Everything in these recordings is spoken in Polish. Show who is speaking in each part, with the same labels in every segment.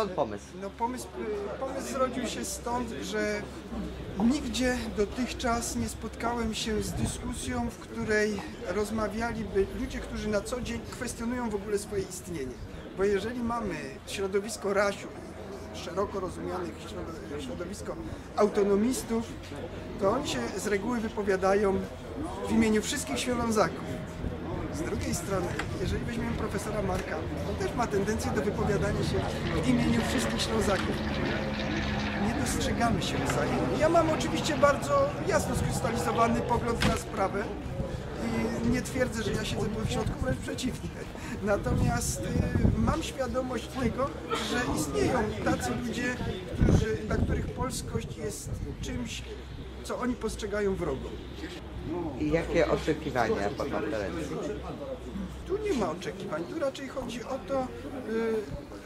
Speaker 1: skąd pomysł?
Speaker 2: No pomysł, pomysł zrodził się stąd, że nigdzie dotychczas nie spotkałem się z dyskusją, w której rozmawialiby ludzie, którzy na co dzień kwestionują w ogóle swoje istnienie. Bo jeżeli mamy środowisko rasiu, szeroko rozumianych środo- środowisko autonomistów, to oni się z reguły wypowiadają w imieniu wszystkich ślązaków. Z drugiej strony, jeżeli weźmiemy profesora Marka, on też ma tendencję do wypowiadania się w imieniu wszystkich Ślązaków. Nie dostrzegamy się wzajemnie. Ja mam oczywiście bardzo jasno skrystalizowany pogląd na sprawę i nie twierdzę, że ja siedzę po środku, wręcz przeciwnie. Natomiast y, mam świadomość tego, że istnieją tacy ludzie, którzy, dla których polskość jest czymś, co oni postrzegają wrogo.
Speaker 1: I jakie oczekiwania po konferencji?
Speaker 2: Tu nie ma oczekiwań, tu raczej chodzi o to,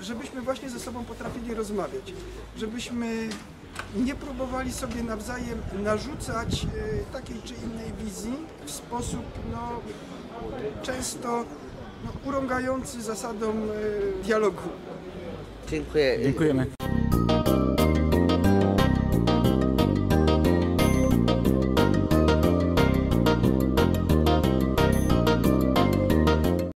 Speaker 2: y, żebyśmy właśnie ze sobą potrafili rozmawiać, żebyśmy nie próbowali sobie nawzajem narzucać y, takiej czy innej wizji w sposób no, często no, urągający zasadom y, dialogu.
Speaker 1: Dziękuję.
Speaker 3: Dziękujemy.